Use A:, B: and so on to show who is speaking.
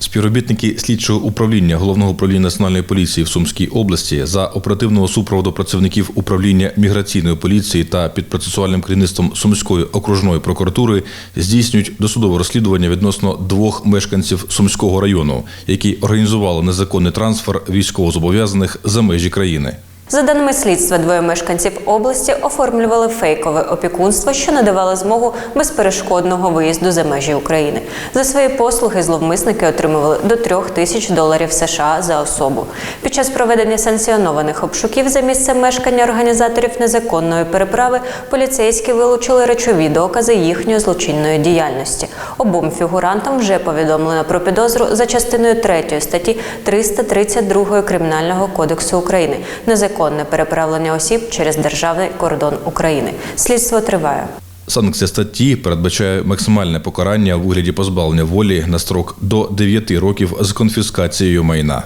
A: Співробітники слідчого управління головного управління національної поліції в Сумській області за оперативного супроводу працівників управління міграційної поліції та під процесуальним керівництвом Сумської окружної прокуратури здійснюють досудове розслідування відносно двох мешканців Сумського району, які організували незаконний трансфер військовозобов'язаних за межі країни.
B: За даними слідства, двоє мешканців області оформлювали фейкове опікунство, що надавало змогу безперешкодного виїзду за межі України. За свої послуги зловмисники отримували до трьох тисяч доларів США за особу. Під час проведення санкціонованих обшуків за місцем мешкання організаторів незаконної переправи поліцейські вилучили речові докази їхньої злочинної діяльності. Обом фігурантам вже повідомлено про підозру за частиною 3 статті 332 Кримінального кодексу України незаконне переправлення осіб через державний кордон України. Слідство триває.
A: Санкція статті передбачає максимальне покарання в вигляді позбавлення волі на строк до 9 років з конфіскацією майна.